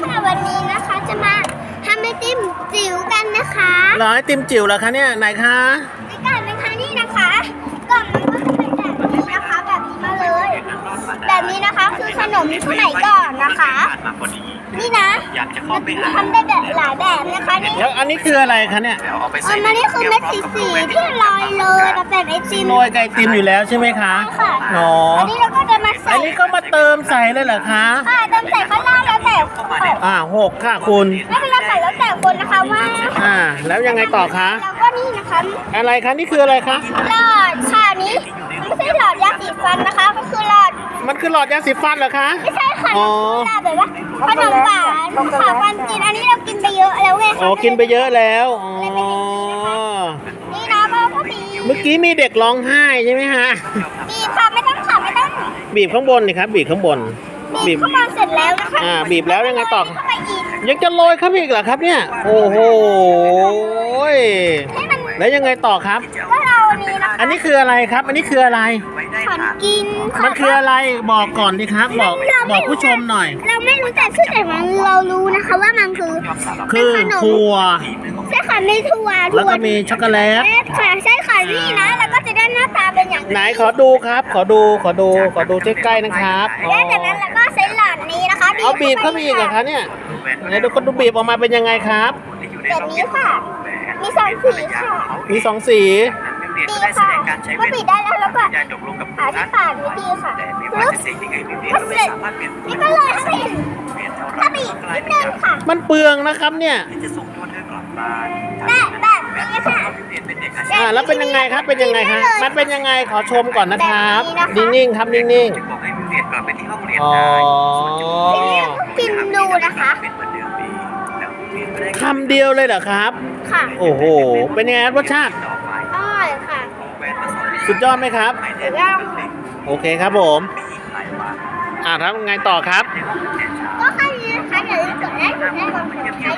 ค่ะวันนี้นะคะจะมาทำไอติมจิ๋วกันนะคะเหรอไอติมจิ๋วเหรอคะเนี่ยไหนคะในการนะคะนี่นะคะกล่องมันก็จะเป็นแบบนี้นะคะแบบนี้มาเลย แบบนี้นะคะคือขนมสมัยก่อนนะคะมาพอดีนี่นะอยากจะมัเข้านไปหาทำได้แบบหลายแบบนะคะนี่แล้วอันนี้คืออะไรคะเนี่ยแล้วเอาไปอัใส่นนี้คือเม็ดสีสีๆที่ลอยเลยมาเป็นไอติมโรยไก่ติมอยู่แล้วใช่ไหมคะใช่ค่ะอ๋ออันนี้เราก็จะมาใส่อันนี้ก็มาเติมใส่เลยเหรอคะค่ะเติมใส่ข้างล่างแล้วแต่ อ่าหกค่ะคุณ ไม่เป็นไรค่ะแล้วแต่คนนะคะว่าอ่า แล้วยังไงต่อคะ แล้วก็นี่นะคะอะไรคะนี่คืออะไรคะ หลอดค่ะนี้ไม่ใช่หลอดยาสีฟันนะคะก็คือหลอดมันคือหลอดยาสีฟันเหรอคะ ไม่ใช่ค่ะอ๋อ หลอดแบบว่าขนมหวานค่ะฟันจีนอันนี้เรากินไปเยอะแล้วไงคะอ๋อ กินไปเยอะแล้วอ๋อนี่นะก็ก็มีเมื่อกี้มีเด็กร้องไห้ใช่ไหมฮะบีบค่ะไม่ต้องค่ะไม่ต้องบีบข้างบนนี่ครับบีบข้างบน บีบเข้ามาเสร็จแล้วนะคะอ่าบีบแล้วยังไงต่อ เข้าไปอีกยังจะโรยครับอีกเหรอครับเนี่ย โอ้โหให้มันแล้วยังไงต่อครับ ก็เอาอันนี้นะคะอันนี้คืออะไรครับ อันนี้คืออะไร ขอนกินมันคืออะไรบอกก่อนดิครับ บอกบอกผู้ชมหน่อย เราไม่รู้แต่ชื่อแต่มันเรารู้นะคะว่ามันคือคือถั่วใช่ค่ะไม่ถั่วแล้วถั่วก็มีช็อกโกแลต ค่ะใช่ค่ะนี่นะ ไหนขอดูครับ ขอดูขอดูขอดูใกล้ๆนะครับอ๋อแล้วจากนั้นเราก็ใช้หลอดนี้นะคะเอาบีบเข้าไปอีกเหรอคะเนี่ยไหนดูคนดูบีบออกมาเป็นยังไงครับแบบนี้ค่ะ มีสองสีค่ะมีสองสีดีค่ะก็บีบได้แล้วแล้วก็ยาตกลงกับหาที่ปากนี่ดีค่ะแต่ไม่ปึ๊ว่าบจะเสียยังไงพี่เด็กก็ก็เสไม่ร็จสามารถเปลี่ยนนี่ก็เลยถ้าบีบเปลี่ยนเท่าไหร่ถ้าบีบนิดนึงค่ะ มันเปลืองนะครับเนี่ยจะส่งตั ค่ะเปลี่ยนเป็นเด็กอาชีพอ่าแล้วเป็นยังไงครับเป็นยังไงครับมันเป็นยังไงขอชมก่อนนะครับแบบนี้นะคะนิ่งๆครับนิ่งจะบอกให้พี่เรียนกลับไปที่ห้องเรียนๆอ๋อได้กินดูนะคะ เป็นเหมือนเดิมดีแล้วเรียนไม่ได้คำเดียวเลยเหรอครับ ค่ะโอ้โห เป็นยังไงครับรสชาติ ต่อไปอร่อยค่ะแหวนมาสอนวิชาสุดยอดไหมครับไม่ได้เรื่องเล็กโอเคครับผมไม่มีใครว่าอ่าทำไงต่อครับ ในห้องเรียนเช้าก็แค่นี้นะคะอย่าลืมกดไลค์กดแชร์กดติดตามค่ะบ๊ายบาย